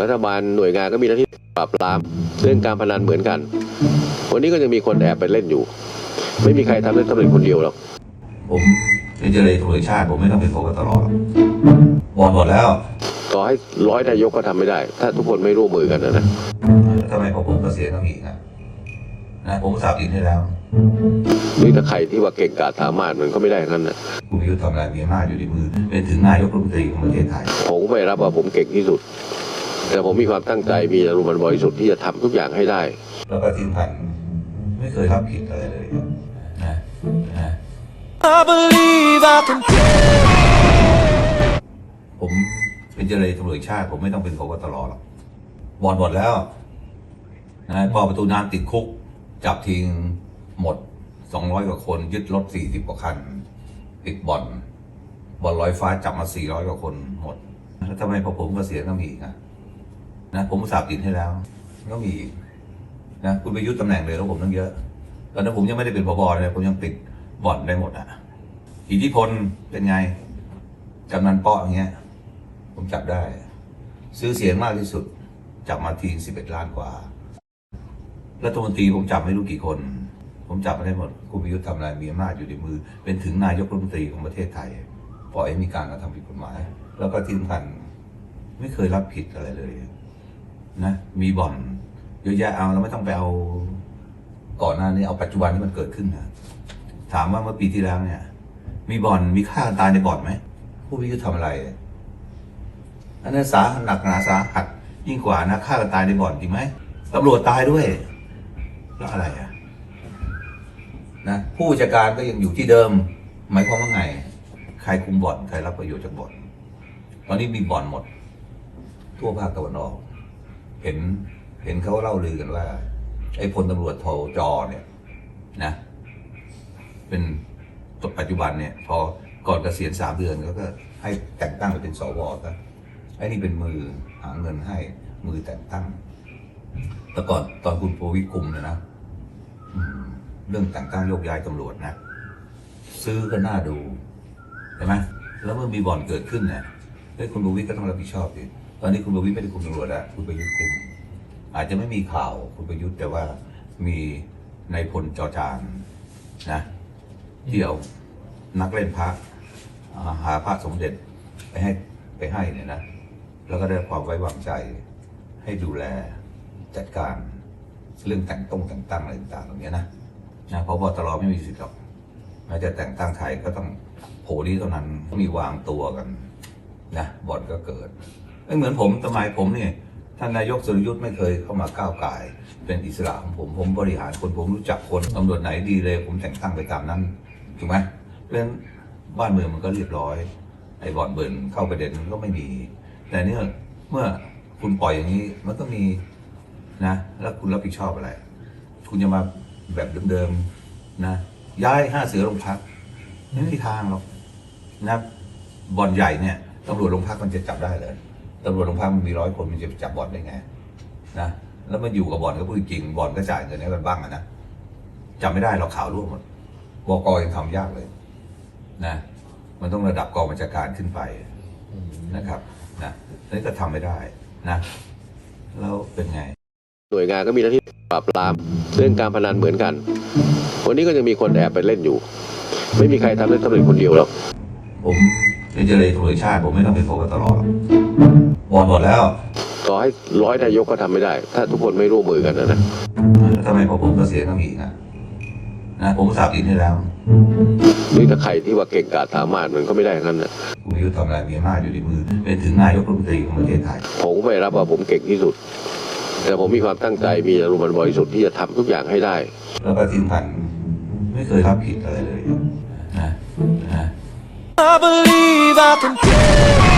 รัฐบาลหน่วยงานก็มีหน้าที่ปราบปรามเรื่องการพนันเหมือนกัน วันนี้ก็ยังมีคนแอบไปเล่นอยู่ ไม่มีใครทำได้สำเร็จคนเดียวหรอกผมเป็นเจริญตำรวจชาติผมไม่ต้องเป็นพบตรหรอกบอลหมดแล้วต่อให้ร้อยนายกก็ทำไม่ได้ ถ้าทุกคนไม่ร่วมมือกันนะนะทำไมพอผมเกษียณต้องอีกนะนะผมสาบอินให้แล้วนี่ถ้าใครที่ว่าเก่งกาจสามารถมันก็ไม่ได้ทั้งนั้นนะคุณประยุทธ์ทำอะไรมีอำนาจอยู่ในมือ เป็นถึงนายกรัฐมนตรีของประเทศไทย ผมก็ไม่รับว่าผมเก่งที่สุด แต่ผมมีความตั้งใจมีอารมณ์บริสุทธิ์ที่จะทำทุกอย่างให้ได้ แล้วก็ทิ้งพันไม่เคยรับผิดอะไรเลยนะนะ I believe I can ผมเป็นเจริญตำรวจชาติ ผมไม่ต้องเป็นพบตรหรอกบอลหมดแล้วนะพอประตูน้ำติดคุก จับทิ้งหมดสองร้อยกว่าคน ยึดรถสี่สิบกว่าคันปิดบ่อนบอลลอยฟ้าจับมาสี่ร้อยกว่าคนหมด แล้วทำไมพอผมเกษียณต้องมีอีกอะ นะผมสาบตินให้แล้วก็มีอีกนะคุณไปยุทธตำแหน่งเลยแล้วผมตั้งเยอะ ตอนนั้นผมยังไม่ได้เป็นพบเลยผมยังปิดบ่อนได้หมดอะ อิทธิพลเป็นไงกำนันเปาะอย่างเงี้ย ผมจับได้ ซื้อเสียงมากที่สุด จับมาทีสิบเอ็ดล้านกว่ารัฐมนตรีผมจับไม่รู้กี่คน ผมจับไม่ได้หมดคุณประยุทธ์ทำอะไรมีอำนาจอยู่ในมือ เป็นถึงนายกรัฐมนตรีของประเทศไทย ปล่อยให้มีการกระทำผิดกฎหมาย แล้วก็ที่สำคัญไม่เคยรับผิดอะไรเลย นะมีบ่อนเยอะแยะเอาแล้วไม่ต้องไปเอาก่อนหน้านี้เอาปัจจุบันที่มันเกิดขึ้นนะถามว่าเมื่อปีที่แล้วเนี่ย มีบ่อนมีฆ่ากันตายในบ่อนไหมผู้พิยุทธ์ทำอะไรอันนั้นสาหัสหนักหนาสาหัสยิ่งกว่านะฆ่ากันตายในบ่อนจริงไหมตำรวจตายด้วยแล้วอะไรอะนะผู้จัดการก็ยังอยู่ที่เดิมหมายความว่าไง ใครคุมบ่อนใครรับประโยชน์จากบ่อนตอนนี้มีบ่อนหมด ทั่วภาคตะวันออก เห็นเห็นเขาเล่าลือกันว่า ไอ้พลตำรวจโทจอเนี่ย นะ เป็นปัจจุบันเนี่ย พอก่อนเกษียณสามเดือนเขาก็ให้แต่งตั้งไปเป็นสวก็ไอ้นี่เป็นมือหาเงินให้มือแต่งตั้ง แต่ก่อนตอนคุณโพวิคุมเนี่ยนะเรื่องแต่งตั้งโยกย้ายตำรวจนะ ซื้อก็น่าดูใช่ไหมแล้วเมื่อมีบ่อนเกิดขึ้นเนี่ยเฮ้ยคุณประวิก็ต้องรับผิดชอบดิ ตอนนี้คุณประวิตรไม่ได้คุมตำรวจแล้วคุณประยุทธ์คุม อาจจะไม่มีข่าวคุณประยุทธ์แต่ว่ามีนายพลจอจานนะที่เอานักเล่นพระหาพระสมเด็จไปให้ไปให้เนี่ยนะแล้วก็ได้ความไว้วางใจให้ดูแลจัดการเรื่องแต่งต้องแต่งตั้งอะไรต่างๆเหล่านี้นะนะเพราะว่าตลอไม่มีสิทธิ์หรอกแม้จะแต่งตั้งใครก็ต้องโผล่นี้เท่านั้นมีวางตัวกันนะบ่อนก็เกิด ไม่เหมือนผมสมัยผมเนี่ยท่านนายกสุรยุทธ์ไม่เคยเข้ามาก้าวไก่เป็นอิสระของผมผมบริหารคนผมรู้จักคนตำรวจไหนดีเลย ผมแต่งตั้งไปตามนั้นถูกไหมเพราะฉะนั้นบ้านเมืองมันก็เรียบร้อย ไอ้บ่อนเบิ่นเข้าประเด็นมันก็ไม่มี แต่เนี่ยเมื่อคุณปล่อยอย่างนี้มันก็มีนะ แล้วคุณรับผิดชอบอะไร คุณจะมาแบบเดิมๆนะ ย้ายห้าเสือโรงพักไม่มีทางหรอกนะบ่อนใหญ่เนี่ยตำรวจโรงพักมันจะจับได้เลย ตำรวจโรงพักมันมีร้อยคนมันจะไปจับบ่อนได้ไงนะแล้วมันอยู่กับบ่อนก็พูดจริงบ่อนก็จ่ายเงินให้มันบ้างอะนะจำไม่ได้หรอกข่าวร่วมหมดบกยังทำยากเลย นะ มันต้องระดับกองบัญชาการขึ้นไปนะครับนะนี่ก็ทำไม่ได้นะแล้วเป็นไง หน่วยงานก็มีหน้าที่ปราบปรามเรื่องการพนันเหมือนกัน วันนี้ก็ยังมีคนแอบไปเล่นอยู่ ไม่มีใครทำได้สำเร็จคนเดียวหรอกผม เป็นเจริญตำรวจชาติผมไม่ต้องเป็นพบตรหรอกบอลหมดแล้วต่อให้ร้อยนายกก็ทำไม่ได้ ถ้าทุกคนไม่ร่วมมือกันนะนะแล้วทำไมพอผมเกษียณต้องอีกอะนะผมสาบอินให้แล้วนี่ถ้าใครที่ว่าเก่งกาจสามารถมันก็ไม่ได้ทั้งนั้นนะคุณประยุทธ์ทำอะไรมีอำนาจอยู่ในมือ เป็นถึงนายกรัฐมนตรีของประเทศไทย ผมก็ไม่รับว่าผมเก่งที่สุด แต่ผมมีความตั้งใจมีอารมณ์บริสุทธิ์ที่จะทำทุกอย่างให้ได้ แล้วก็ทิ้งพันไม่เคยรับผิดอะไรเลยนะนะ I believe I can